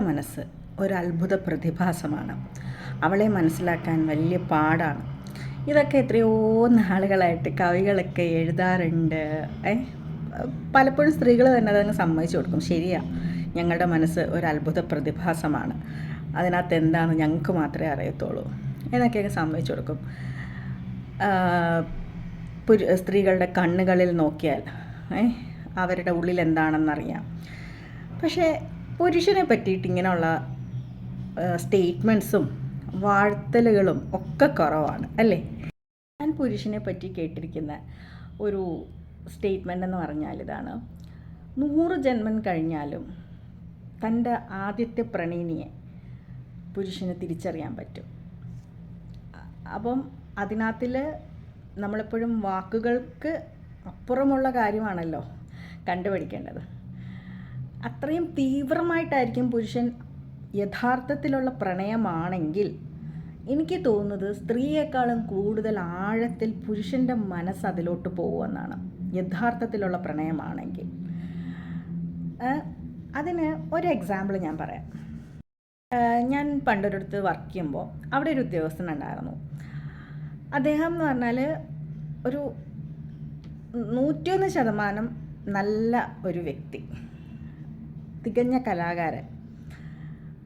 മനസ്സ് ഒരു അത്ഭുത പ്രതിഭാസമാണ്. അവളെ മനസ്സിലാക്കാൻ വലിയ പാടാണ്. ഇതൊക്കെ എത്രയോ നാളുകളായിട്ട് കവികളൊക്കെ എഴുതാറുണ്ട്. ഏ? പലപ്പോഴും സ്ത്രീകൾ തന്നെ അതങ്ങ് സമ്മതിച്ചു കൊടുക്കും. ശരിയാ ഞങ്ങളുടെ മനസ്സ് ഒരു അത്ഭുത പ്രതിഭാസമാണ്. അതിനകത്ത് എന്താണെന്ന് ഞങ്ങൾക്ക് മാത്രമേ അറിയത്തുള്ളൂ. എന്നൊക്കെയൊക്കെ സമ്മതിച്ചു കൊടുക്കും. പുരു സ്ത്രീകളുടെ കണ്ണുകളിൽ നോക്കിയാൽ അവരുടെ ഉള്ളിൽ എന്താണെന്നറിയാം. പക്ഷേ പുരുഷനെ പറ്റിയിട്ട് ഇങ്ങനെയുള്ള സ്റ്റേറ്റ്മെന്റ്സും വാഴ്ത്തലുകളും ഒക്കെ കുറവാണ് അല്ലേ? ഞാൻ പുരുഷനെ പറ്റി കേട്ടിരിക്കുന്ന ഒരു സ്റ്റേറ്റ്മെന്റ് എന്ന് പറഞ്ഞാൽ ഇതാണ്. നൂറ് ജന്മം കഴിഞ്ഞാലും തന്റെ ആദ്യത്തെ പ്രണീനിയെ പുരുഷന് തിരിച്ചറിയാൻ പറ്റും. അപ്പം അതിനകത്തിൽ നമ്മളെപ്പോഴും വാക്കുകൾക്ക് അപ്പുറമുള്ള കാര്യമാണല്ലോ കണ്ടുപിടിക്കേണ്ടത്. അത്രയും തീവ്രമായിട്ടായിരിക്കും പുരുഷൻ യഥാർത്ഥത്തിലുള്ള പ്രണയമാണെങ്കിൽ എനിക്ക് തോന്നുന്നത് സ്ത്രീയെക്കാളും കൂടുതൽ ആഴത്തിൽ പുരുഷന്റെ മനസ്സ് അതിലോട്ട് പോകുമെന്നാണ്. യഥാർത്ഥത്തിലുള്ള പ്രണയമാണെങ്കിൽ. അതിന് ഒരു എക്സാമ്പിൾ ഞാൻ പറയാം. ഞാൻ പണ്ടൊരിടത്ത് വർക്ക് ചെയ്യുമ്പോൾ അവിടെ ഒരു ഉദ്യോഗസ്ഥനുണ്ടായിരുന്നു അദ്ദേഹം എന്ന് പറഞ്ഞാൽ ഒരു നൂറ്റിയൊന്ന് ശതമാനം നല്ല ഒരു വ്യക്തി. തികഞ്ഞ കലാകാരൻ.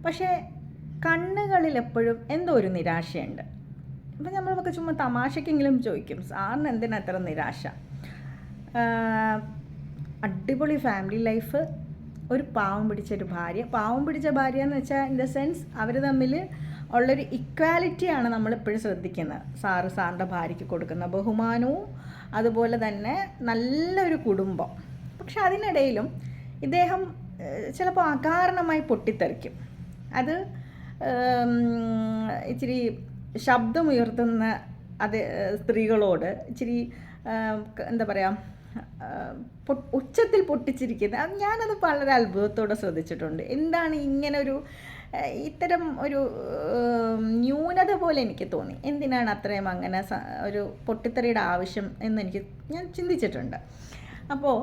പക്ഷേ കണ്ണുകളിൽ എപ്പോഴും എന്തോ ഒരു നിരാശയുണ്ട്. ഇപ്പം നമ്മളൊക്കെ ചുമ്മാ തമാശക്കെങ്കിലും ചോദിക്കും സാറിന് എന്തിനാ അത്ര നിരാശ? അടിപൊളി ഫാമിലി ലൈഫ് ഒരു പാവം പിടിച്ച ഒരു ഭാര്യ. പാവം പിടിച്ച ഭാര്യ എന്ന് വെച്ചാൽ ഇൻ ദ സെൻസ് അവർ തമ്മിൽ ഉള്ളൊരു ഇക്വാലിറ്റിയാണ് നമ്മളിപ്പോഴും ശ്രദ്ധിക്കുന്നത്. സാറ് സാറിന്റെ ഭാര്യയ്ക്ക് കൊടുക്കുന്ന ബഹുമാനവും അതുപോലെ തന്നെ നല്ലൊരു കുടുംബം. പക്ഷെ അതിനിടയിലും ഇദ്ദേഹം ചിലപ്പോൾ അകാരണമായി പൊട്ടിത്തെറിക്കും. അത് ഇച്ചിരി ശബ്ദമുയർത്തുന്ന അത് സ്ത്രീകളോട് ഇച്ചിരി എന്താ പറയുക ഉച്ചത്തിൽ പൊട്ടിച്ചിരിക്കുന്നത് ഞാനത് വളരെ അത്ഭുതത്തോടെ ശ്രദ്ധിച്ചിട്ടുണ്ട്. എന്താണ് ഇങ്ങനെ ഒരു ഏഹ്, ഇത്തരം ഒരു ന്യൂനത പോലെ എനിക്ക് തോന്നി. എന്തിനാണ് അത്രയും അങ്ങനെ ഒരു പൊട്ടിത്തെറിയുടെ ആവശ്യം എന്ന് എനിക്ക് ഞാൻ ചിന്തിച്ചിട്ടുണ്ട്. അപ്പോൾ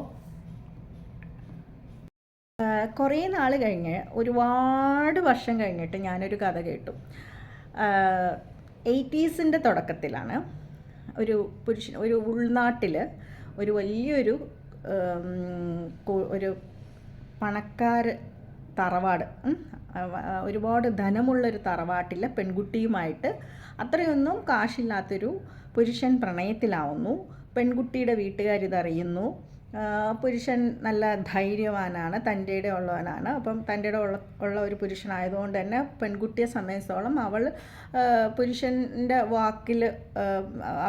കുറേ നാൾ കഴിഞ്ഞ് ഒരുപാട് വർഷം കഴിഞ്ഞിട്ട് ഞാനൊരു കഥ കേട്ടു. എയ്റ്റീസിന്റെ തുടക്കത്തിലാണ്. ഒരു പുരുഷൻ ഒരു ഉൾനാട്ടിൽ ഒരു വലിയൊരു ഒരു പണക്കാർ തറവാട് ഒരുപാട് ധനമുള്ളൊരു തറവാട്ടിലെ പെൺകുട്ടിയുമായിട്ട് അത്രയൊന്നും കാശില്ലാത്തൊരു പുരുഷൻ പ്രണയത്തിലാവുന്നു. പെൺകുട്ടിയുടെ വീട്ടുകാരിതറിയുന്നു. പുരുഷൻ നല്ല ധൈര്യവാനാണ് തന്റെ ഉള്ളവനാണ്. അപ്പം തന്റെ ഉള്ള ഉള്ള ഒരു പുരുഷനായതുകൊണ്ട് തന്നെ പെൺകുട്ടിയെ സംബന്ധിച്ചോളം അവൾ പുരുഷന്റെ വാക്കിൽ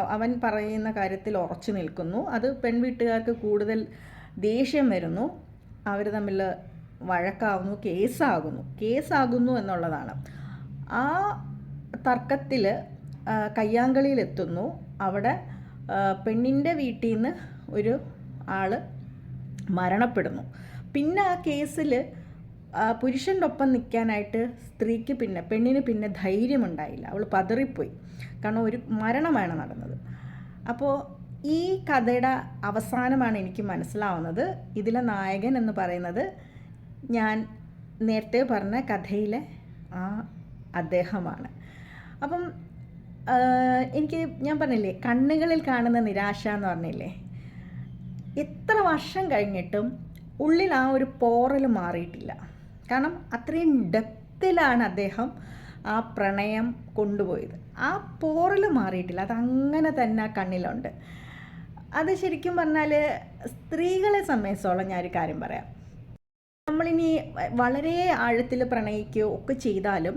അവൻ പറയുന്ന കാര്യത്തിൽ ഉറച്ചു നിൽക്കുന്നു. അത് പെൺവീട്ടുകാർക്ക് കൂടുതൽ ദേഷ്യം വരുന്നു. അവർ തമ്മിൽ വഴക്കാവുന്നു കേസാകുന്നു. കേസാകുന്നു എന്നുള്ളതാണ്. ആ തർക്കത്തിൽ കയ്യാങ്കളിയിലെത്തുന്നു. അവിടെ പെണ്ണിന്റെ വീട്ടിൽ നിന്ന് ഒരു ആൾ മരണപ്പെടുന്നു. പിന്നെ ആ കേസിൽ പുരുഷന്റെ ഒപ്പം നിൽക്കാനായിട്ട് സ്ത്രീക്ക് പിന്നെ പെണ്ണിന് പിന്നെ ധൈര്യമുണ്ടായില്ല. അവൾ പതറിപ്പോയി. കാരണം ഒരു മരണമാണ് നടന്നത്. അപ്പോൾ ഈ കഥയുടെ അവസാനമാണ് എനിക്ക് മനസ്സിലാവുന്നത്. ഇതിലെ നായകൻ എന്ന് പറയുന്നത് ഞാൻ നേരത്തെ പറഞ്ഞ കഥയിലെ ആ അദ്ദേഹമാണ്. അപ്പം എനിക്ക് ഞാൻ പറഞ്ഞില്ലേ കണ്ണുകളിൽ കാണുന്ന നിരാശ എന്ന് പറഞ്ഞില്ലേ? എത്ര വർഷം കഴിഞ്ഞിട്ടും ഉള്ളിൽ ആ ഒരു പോറൽ മാറിയിട്ടില്ല. കാരണം അത്രയും ഡെപ്തിലാണ് അദ്ദേഹം ആ പ്രണയം കൊണ്ടുപോയത്. ആ പോറൽ മാറിയിട്ടില്ല. അത് അങ്ങനെ തന്നെ ആ കണ്ണിലുണ്ട്. അത് ശരിക്കും പറഞ്ഞാൽ സ്ത്രീകളെ സംബന്ധിച്ചോളം ഞാനൊരു കാര്യം പറയാം. നമ്മളിനി വളരെ ആഴത്തിൽ പ്രണയിക്കുകയോ ഒക്കെ ചെയ്താലും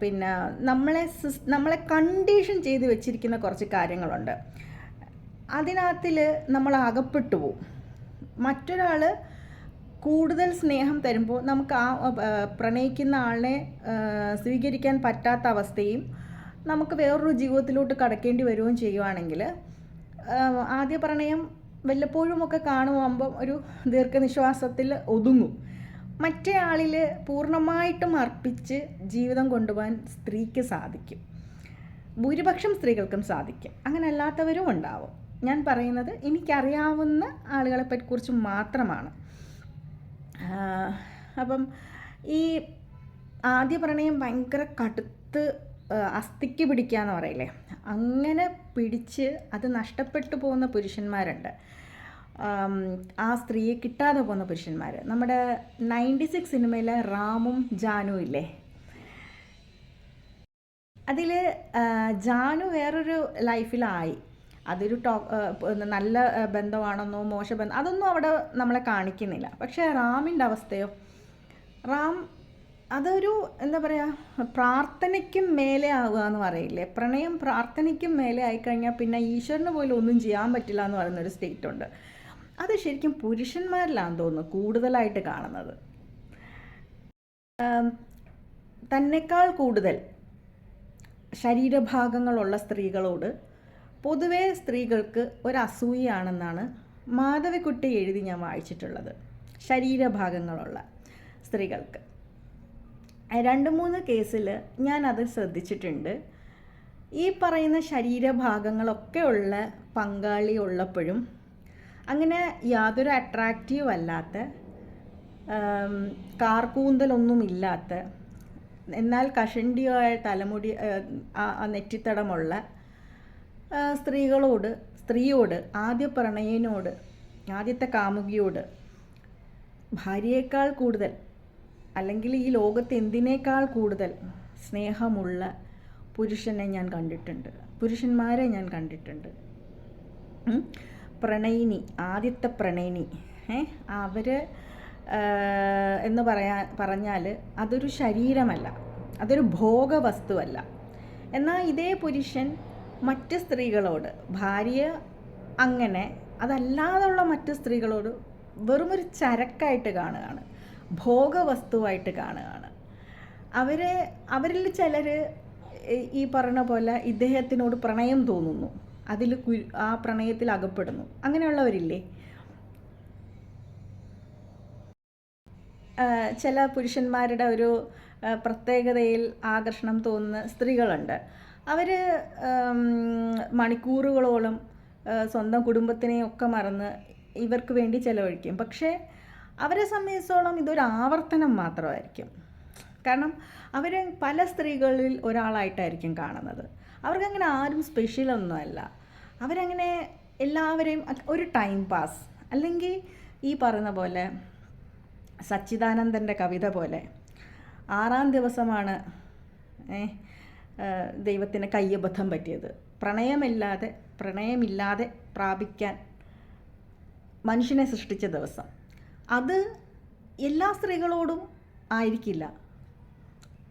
പിന്നെ നമ്മളെ നമ്മളെ കണ്ടീഷൻ ചെയ്ത് വെച്ചിരിക്കുന്ന കുറച്ച് കാര്യങ്ങളുണ്ട്. അതിനകത്തിൽ നമ്മൾ അകപ്പെട്ടു പോവും. മറ്റൊരാൾ കൂടുതൽ സ്നേഹം തരുമ്പോൾ നമുക്ക് ആ പ്രണയിക്കുന്ന ആളിനെ സ്വീകരിക്കാൻ പറ്റാത്ത അവസ്ഥയും നമുക്ക് വേറൊരു ജീവിതത്തിലോട്ട് കടക്കേണ്ടി വരികയും ചെയ്യുവാണെങ്കിൽ ആദ്യ പ്രണയം വല്ലപ്പോഴുമൊക്കെ കാണുമ്പോൾ ഒരു ദീർഘനിശ്വാസത്തിൽ ഒതുങ്ങും. മറ്റേ ആളിൽ പൂർണമായിട്ടും അർപ്പിച്ച് ജീവിതം കൊണ്ടുപോകാൻ സ്ത്രീക്ക് സാധിക്കും. ഭൂരിപക്ഷം സ്ത്രീകൾക്കും സാധിക്കും. അങ്ങനെ അല്ലാത്തവരും ഉണ്ടാവും. ഞാൻ പറയുന്നത് എനിക്കറിയാവുന്ന ആളുകളെ കുറിച്ച് മാത്രമാണ് അപ്പം ഈ ആദ്യ പ്രണയം ഭയങ്കര കടുത്ത് അസ്ഥിക്ക് പിടിക്കാന്ന് പറയില്ലേ? അങ്ങനെ പിടിച്ച് അത് നഷ്ടപ്പെട്ടു പോകുന്ന പുരുഷന്മാരുണ്ട്. ആ സ്ത്രീയെ കിട്ടാതെ പോകുന്ന പുരുഷന്മാർ നമ്മുടെ നയന്റി സിക്സ് സിനിമയിലെ റാമും ജാനു ഇല്ലേ? അതിൽ ജാനു വേറൊരു ലൈഫിലായി. അതൊരു ടോ നല്ല ബന്ധമാണെന്നോ മോശ ബന്ധം അതൊന്നും അവിടെ നമ്മളെ കാണിക്കുന്നില്ല. പക്ഷേ റാമിന്റെ അവസ്ഥയോ? റാം അതൊരു എന്താ പറയുക പ്രാർത്ഥനയ്ക്കും മേലെ ആവുക എന്ന് പറയില്ലേ? പ്രണയം പ്രാർത്ഥനയ്ക്കും മേലെ ആയിക്കഴിഞ്ഞാൽ പിന്നെ ഈശ്വരന് പോലും ഒന്നും ചെയ്യാൻ പറ്റില്ല എന്ന് പറയുന്നൊരു സ്റ്റേറ്റ് ഉണ്ട്. അത് ശരിക്കും പുരുഷന്മാരിലാണെന്ന് തോന്നുന്നു കൂടുതലായിട്ട് കാണുന്നത്. തന്നെക്കാൾ കൂടുതൽ ശരീരഭാഗങ്ങളുള്ള സ്ത്രീകളോട് പൊതുവേ സ്ത്രീകൾക്ക് ഒരു അസൂയയാണെന്നാണ് മാധവിക്കുട്ടി എഴുതി ഞാൻ വായിച്ചിട്ടുള്ളത്. ശരീരഭാഗങ്ങളുള്ള സ്ത്രീകൾക്ക്. രണ്ട് മൂന്ന് കേസിൽ ഞാനത് ശ്രദ്ധിച്ചിട്ടുണ്ട്. ഈ പറയുന്ന ശരീരഭാഗങ്ങളൊക്കെ ഉള്ള പങ്കാളി ഉള്ളപ്പോഴും അങ്ങനെ യാതൊരു അട്രാക്റ്റീവ് അല്ലാത്ത കാർക്കൂന്തലൊന്നുമില്ലാത്ത എന്നാൽ കഷണ്ടിയായ തലമുടി നെറ്റിത്തടമുള്ള സ്ത്രീകളോട് സ്ത്രീയോട് ആദ്യ പ്രണയനോട് ആദ്യത്തെ കാമുകിയോട് ഭാര്യയേക്കാൾ കൂടുതൽ അല്ലെങ്കിൽ ഈ ലോകത്ത് എന്തിനേക്കാൾ കൂടുതൽ സ്നേഹമുള്ള പുരുഷനെ ഞാൻ കണ്ടിട്ടുണ്ട്. പുരുഷന്മാരെ ഞാൻ കണ്ടിട്ടുണ്ട്. പ്രണയിനി ആദ്യത്തെ പ്രണയിനി. അവർ എന്ന് പറയാ പറഞ്ഞാൽ അതൊരു ശരീരമല്ല. അതൊരു ഭോഗവസ്തുവല്ല. എന്നാൽ ഇതേ പുരുഷൻ മറ്റ് സ്ത്രീകളോട് ഭാര്യ അങ്ങനെ അതല്ലാതുള്ള മറ്റ് സ്ത്രീകളോട് വെറുമൊരു ചരക്കായിട്ട് കാണുകയാണ് ഭോഗവസ്തുവായിട്ട് കാണുകയാണ്. അവരെ അവരിൽ ചിലർ ഈ പറഞ്ഞ പോലെ ഇദ്ദേഹത്തിനോട് പ്രണയം തോന്നുന്നു അതിൽ ആ പ്രണയത്തിൽ അകപ്പെടുന്നു. അങ്ങനെയുള്ളവരില്ലേ? ചില പുരുഷന്മാരുടെ ഒരു പ്രത്യേകതയിൽ ആകർഷണം തോന്നുന്ന സ്ത്രീകളുണ്ട്. അവർ മണിക്കൂറുകളോളം സ്വന്തം കുടുംബത്തിനെയൊക്കെ മറന്ന് ഇവർക്ക് വേണ്ടി ചിലവഴിക്കും. പക്ഷേ അവരെ സംബന്ധിച്ചോളം ഇതൊരു ആവർത്തനം മാത്രമായിരിക്കും. കാരണം അവർ പല സ്ത്രീകളിൽ ഒരാളായിട്ടായിരിക്കും കാണുന്നത്. അവർക്കങ്ങനെ ആരും സ്പെഷ്യലൊന്നുമല്ല. അവരങ്ങനെ എല്ലാവരെയും ഒരു ടൈം പാസ്. അല്ലെങ്കിൽ ഈ പറയുന്ന പോലെ സച്ചിദാനന്ദന്റെ കവിത പോലെ ആറാം ദിവസമാണ് ഏ, ആ, ദൈവത്തിന് കയ്യബദ്ധം പറ്റിയത്. പ്രണയമില്ലാതെ പ്രണയമില്ലാതെ പ്രാപിക്കാൻ മനുഷ്യനെ സൃഷ്ടിച്ച ദിവസം. അത് എല്ലാ സ്ത്രീകളോടും ആയിരിക്കില്ല.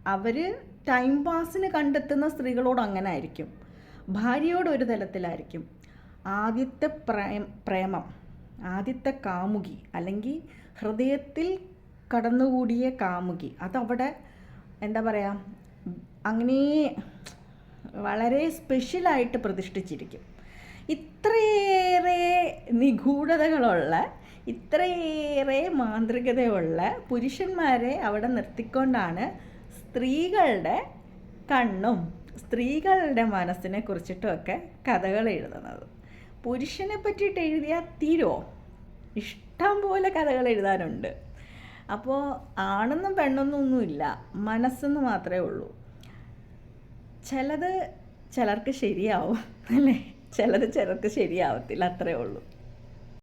അവർ ടൈം പാസിന് കണ്ടെത്തുന്ന സ്ത്രീകളോട് അങ്ങനെ ആയിരിക്കും. ഭാര്യയോട് ഒരു തലത്തിലായിരിക്കും. ആദ്യത്തെ പ്രേം പ്രേമം ആദ്യത്തെ കാമുകി അല്ലെങ്കിൽ ഹൃദയത്തിൽ കടന്നുകൂടിയ കാമുകി. അതവിടെ എന്താ പറയുക അങ്ങനെ വളരെ സ്പെഷ്യലായിട്ട് പ്രതിഷ്ഠിച്ചിരിക്കും. ഇത്രയേറെ നിഗൂഢതകളുള്ള ഇത്രയേറെ മാന്ത്രികതയുള്ള പുരുഷന്മാരെ അവിടെ നിർത്തിക്കൊണ്ടാണ് സ്ത്രീകളുടെ കണ്ണും സ്ത്രീകളുടെ മനസ്സിനെ കുറിച്ചിട്ടുമൊക്കെ കഥകൾ എഴുതുന്നത്. പുരുഷനെ പറ്റിയിട്ട് എഴുതിയാൽ തീരോ? ഇഷ്ടം പോലെ കഥകൾ എഴുതാനുണ്ട്. അപ്പോൾ ആണെന്നും പെണ്ണൊന്നും ഒന്നുമില്ല മനസ്സെന്ന് മാത്രമേ ഉള്ളൂ. ചിലത് ചിലർക്ക് ശരിയാവും അല്ലേ? ചിലത് ചിലർക്ക് ശരിയാവത്തില്ല അത്രേ ഉള്ളൂ.